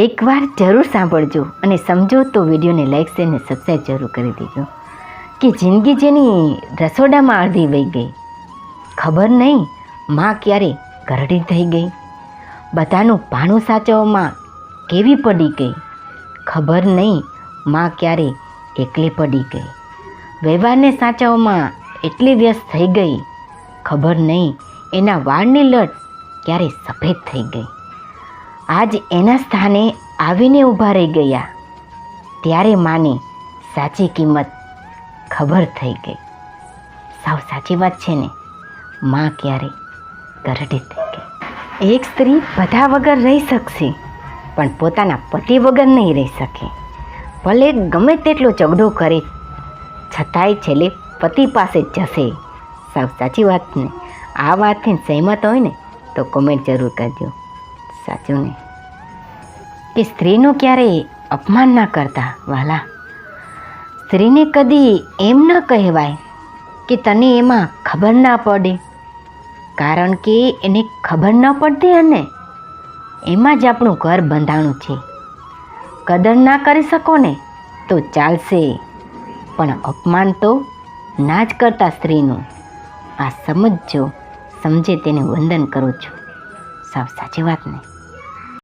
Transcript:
એકવાર જરૂર સાંભળજો અને સમજો તો વિડીયોને લાઈક શેર અને સબસ્ક્રાઈબ જરૂર કરી દેજો. કે જિંદગી જેની રસોડામાં અડધી વહી ગઈ. ખબર નહીં, માં ક્યારે ઘરડી થઈ ગઈ. બધાનું પાણું સાચવવામાં કેવી પડી ગઈ. ખબર નહીં, માં ક્યારે એકલી પડી ગઈ. વ્યવહારને સાચવવામાં એટલી વ્યસ્ત થઈ ગઈ. ખબર નહીં, એના વાળની લટ ક્યારે સફેદ થઈ ગઈ. આજ એના સ્થાને આવીને ઊભા રહી ગયા. ત્યારે માની સાચી કિંમત ખબર થઈ ગઈ. સાવ સાચી વાત છે ને? માં ક્યારે કરડી થઈ ગઈ એક સ્ત્રી બધા વગર રહી શકશે, પણ પોતાના પતિ વગર નહીં રહી શકે. ભલે ગમે તેટલો ઝઘડો કરે, છતાંય છેલ્લે પતિ પાસે જશે. સાવ સાચી વાત ને? આ વાતથી સહેમત હોય ને, તો કોમેન્ટ જરૂર કરજો. સાચું ને? કે સ્ત્રીનું ક્યારેય અપમાન ના કરતા, વાલા? સ્ત્રીને કદી એમ ન કહેવાય કે તને એમાં ખબર ના પડે. કારણ કે એને ખબર ન પડતી અને એમાં જ આપણું ઘર બંધાણું છે. કદર ના કરી શકો ને, તો ચાલશે. પણ અપમાન તો ના જ કરતા સ્ત્રીનું. આ સમજજો, સમજે તેને વંદન કરું છું. સાવ સાચી વાત ને?